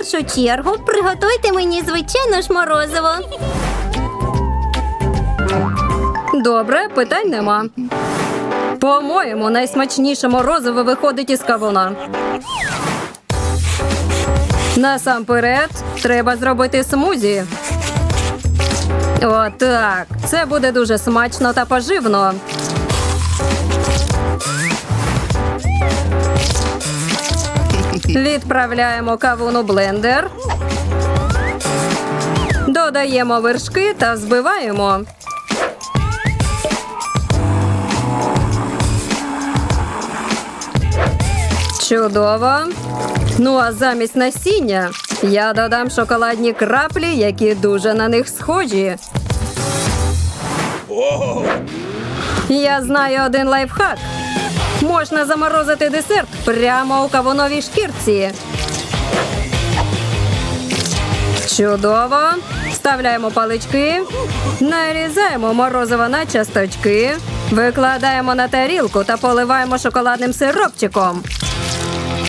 першу чергу приготуйте мені звичайно ж морозиво. Добре, питань нема. По-моєму, найсмачніше морозиво виходить із кавуна. Насамперед, треба зробити смузі. Отак. Це буде дуже смачно та поживно. Відправляємо кавун у блендер. Додаємо вершки та взбиваємо. Чудово. Ну а замість насіння я додам шоколадні краплі, які дуже на них схожі. Я знаю один лайфхак. Можна заморозити десерт прямо у кавуновій шкірці. Чудово. Вставляємо палички, нарізаємо морозиво на часточки, викладаємо на тарілку та поливаємо шоколадним сиропчиком.